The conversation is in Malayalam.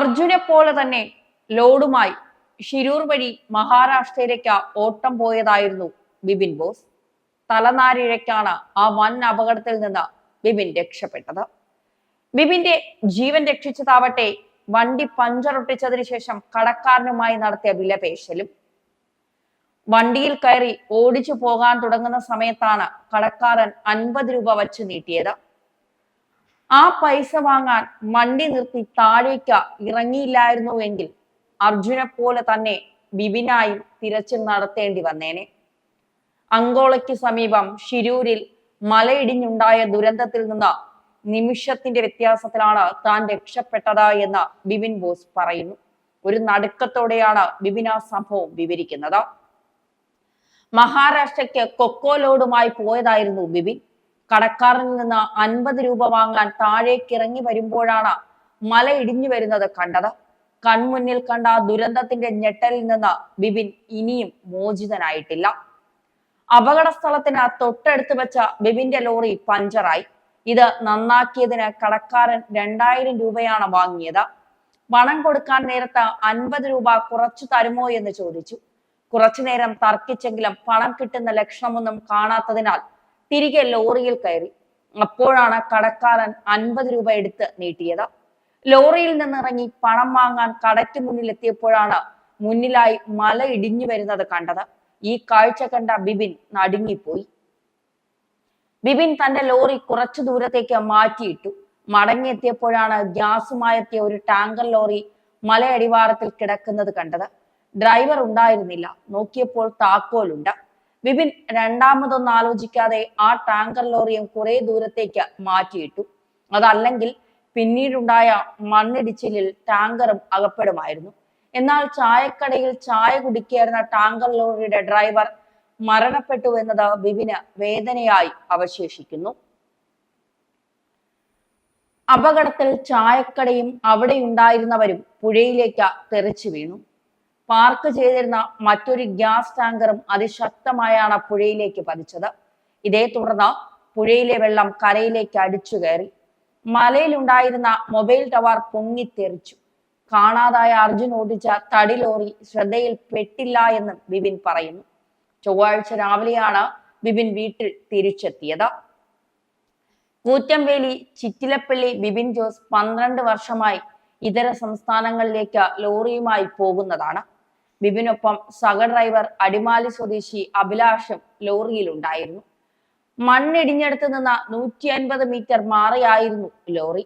അർജുനെ പോലെ തന്നെ ലോഡുമായി ഷിരൂർ വഴി മഹാരാഷ്ട്രയിലേക്ക് ഓട്ടം പോയതായിരുന്നു ബിപിൻ ബോസ്. തലനാരിഴയ്ക്കാണ് ആ വൻ അപകടത്തിൽ നിന്ന് ബിപിൻ രക്ഷപ്പെട്ടത്. ബിപിന്റെ ജീവൻ രക്ഷിച്ചതാവട്ടെ വണ്ടി പഞ്ചറൊട്ടിച്ചതിന് ശേഷം കടക്കാരനുമായി നടത്തിയ വിലപേശലും. വണ്ടിയിൽ കയറി ഓടിച്ചു പോകാൻ തുടങ്ങുന്ന സമയത്താണ് കടക്കാരൻ അൻപത് രൂപ വച്ച് നീട്ടിയത്. ആ പൈസ വാങ്ങാൻ മണ്ടി നിർത്തി താഴേക്ക് ഇറങ്ങിയില്ലായിരുന്നുവെങ്കിൽ അർജുനെ പോലെ തന്നെ ബിബിനായി തിരച്ചിൽ നടത്തേണ്ടി വന്നേനെ. അങ്കോളയ്ക്ക് സമീപം ഷിരൂരിൽ മലയിടിഞ്ഞുണ്ടായ ദുരന്തത്തിൽ നിന്ന് നിമിഷത്തിന്റെ വ്യത്യാസത്തിലാണ് താൻ രക്ഷപ്പെട്ടത് എന്ന് ബിബിൻ ബോസ് പറയുന്നു. ഒരു നടുക്കത്തോടെയാണ് ബിബിൻ ആ സംഭവം വിവരിക്കുന്നത്. മഹാരാഷ്ട്രയ്ക്ക് കൊക്കോലോഡുമായി പോയതായിരുന്നു ബിബിൻ കടക്കാരനിൽ നിന്ന് അൻപത് രൂപ വാങ്ങാൻ താഴേക്ക് ഇറങ്ങി വരുമ്പോഴാണ് മല ഇടിഞ്ഞു വരുന്നത് കണ്ടത്. കൺമുന്നിൽ കണ്ട ദുരന്തത്തിന്റെ ഞെട്ടലിൽ നിന്ന് ബിബിൻ ഇനിയും മോചിതനായിട്ടില്ല. അപകട സ്ഥലത്തിന് തൊട്ടടുത്ത് വെച്ച ബിബിന്റെ ലോറി പഞ്ചറായി. ഇത് നന്നാക്കിയതിന് കടക്കാരൻ രണ്ടായിരം രൂപയാണ് വാങ്ങിയത്. പണം കൊടുക്കാൻ നേരത്ത് അൻപത് രൂപ കുറച്ചു തരുമോ എന്ന് ചോദിച്ചു. കുറച്ചു നേരം തർക്കിച്ചെങ്കിലും പണം കിട്ടുന്ന ലക്ഷണമൊന്നും കാണാത്തതിനാൽ തിരികെ ലോറിയിൽ കയറി. അപ്പോഴാണ് കടക്കാരൻ അൻപത് രൂപ എടുത്ത് നീട്ടിയത്. ലോറിയിൽ നിന്നിറങ്ങി പണം വാങ്ങാൻ കടയ്ക്ക് മുന്നിൽ എത്തിയപ്പോഴാണ് മുന്നിലായി മല ഇടിഞ്ഞു വരുന്നത് കണ്ടത്. ഈ കാഴ്ച കണ്ട ബിബിൻ നടുങ്ങിപ്പോയി. ബിബിൻ തന്റെ ലോറി കുറച്ചു ദൂരത്തേക്ക് മാറ്റിയിട്ടു. മടങ്ങിയെത്തിയപ്പോഴാണ് ഗ്യാസുമായെത്തിയ ഒരു ടാങ്കർ ലോറി മലയടിവാരത്തിൽ കിടക്കുന്നത് കണ്ടത്. ഡ്രൈവർ ഉണ്ടായിരുന്നില്ല. നോക്കിയപ്പോൾ താക്കോലുണ്ട്. ബിബിൻ രണ്ടാമതൊന്നും ആലോചിക്കാതെ ആ ടാങ്കർ ലോറിയും കുറെ ദൂരത്തേക്ക് മാറ്റിയിട്ടു. അതല്ലെങ്കിൽ പിന്നീടുണ്ടായ മണ്ണിടിച്ചിലിൽ ടാങ്കറും അകപ്പെടുമായിരുന്നു. എന്നാൽ ചായക്കടയിൽ ചായ കുടിക്കായിരുന്ന ടാങ്കർ ലോറിയുടെ ഡ്രൈവർ മരണപ്പെട്ടു എന്നത് വിപിന് വേദനയായി അവശേഷിക്കുന്നു. അപകടത്തിൽ ചായക്കടയും അവിടെ ഉണ്ടായിരുന്നവരും പുഴയിലേക്ക് തെറിച്ചു വീണു. പാർക്ക് ചെയ്തിരുന്ന മറ്റൊരു ഗ്യാസ് ടാങ്കറും അതിശക്തമായാണ് പുഴയിലേക്ക് പതിച്ചത്. ഇതേ തുടർന്ന് പുഴയിലെ വെള്ളം കരയിലേക്ക് അടിച്ചു കയറി. മലയിലുണ്ടായിരുന്ന മൊബൈൽ ടവർ പൊങ്ങിത്തെറിച്ചു. കാണാതായ അർജുൻ ഓടിച്ച തടി ലോറി ശ്രദ്ധയിൽ പെട്ടില്ല എന്നും ബിബിൻ പറയുന്നു. ചൊവ്വാഴ്ച രാവിലെയാണ് ബിബിൻ വീട്ടിൽ തിരിച്ചെത്തിയത്. കൂറ്റംവേലി ചിറ്റിലപ്പള്ളി ബിബിൻ ജോസ് പന്ത്രണ്ട് വർഷമായി ഇതര സംസ്ഥാനങ്ങളിലേക്ക് ലോറിയുമായി പോകുന്നതാണ്. ബിബിനൊപ്പം സഹ ഡ്രൈവർ അടിമാലി സ്വദേശി അഭിലാഷും ലോറിയിലുണ്ടായിരുന്നു. മണ്ണിടിഞ്ഞെടുത്ത് നിന്ന നൂറ്റി അൻപത് മീറ്റർ മാറിയായിരുന്നു ലോറി.